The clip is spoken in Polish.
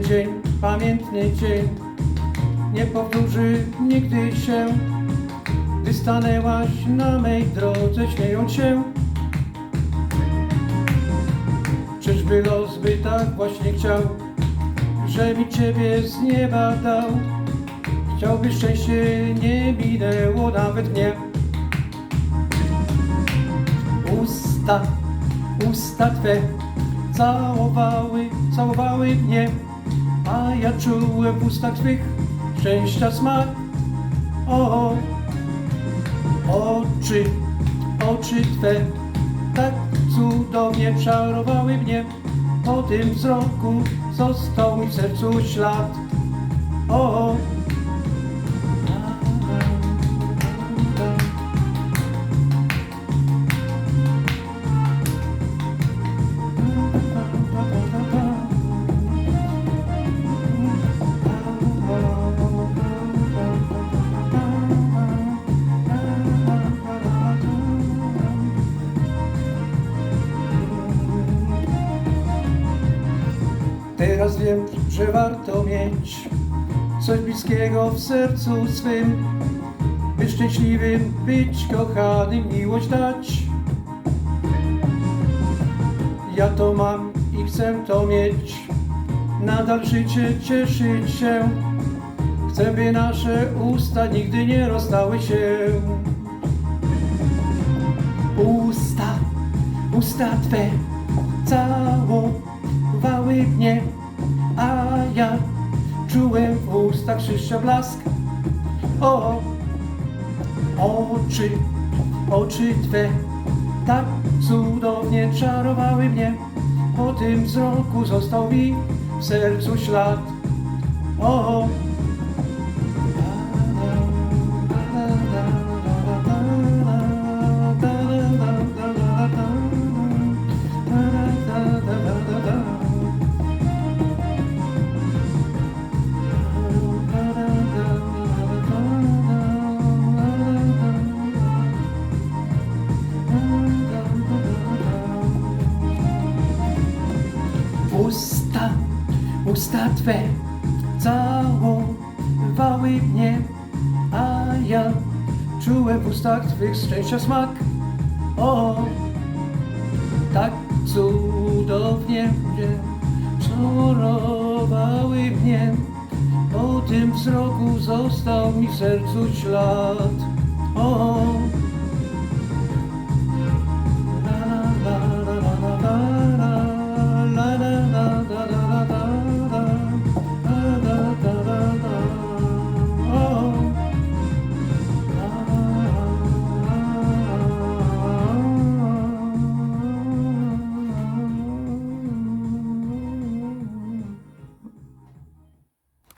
dzień, pamiętny dzień. Nie powtórzy nigdy się. Gdy stanęłaś na mej drodze śmiejąc się. Czyżby los by tak właśnie chciał Że mi ciebie z nieba dał? Chciałby szczęście nie minęło nawet mnie. Usta, usta Twe całowały, całowały mnie A ja czułem w ustach Twych szczęścia smak. O, oczy, oczy Twe tak cudownie czarowały mnie. Po tym wzroku został mi w sercu ślad. O, Teraz wiem, że warto mieć coś bliskiego w sercu swym, by szczęśliwym być, kochanym miłość dać. Ja to mam i chcę to mieć, nadal życie cieszyć się. Chcę, by nasze usta nigdy nie rozstały się. Usta, usta Twe całowały mnie, a ja czułem w ustach szyszcza blask. O, oczy, oczy Twe tak cudownie czarowały mnie, po tym wzroku został mi w sercu ślad. O, Usta, usta Twe całowały mnie, a ja czułem w ustach Twych szczęścia smak. O, tak cudownie mnie czorowały mnie, po tym wzroku został mi w sercu ślad. O,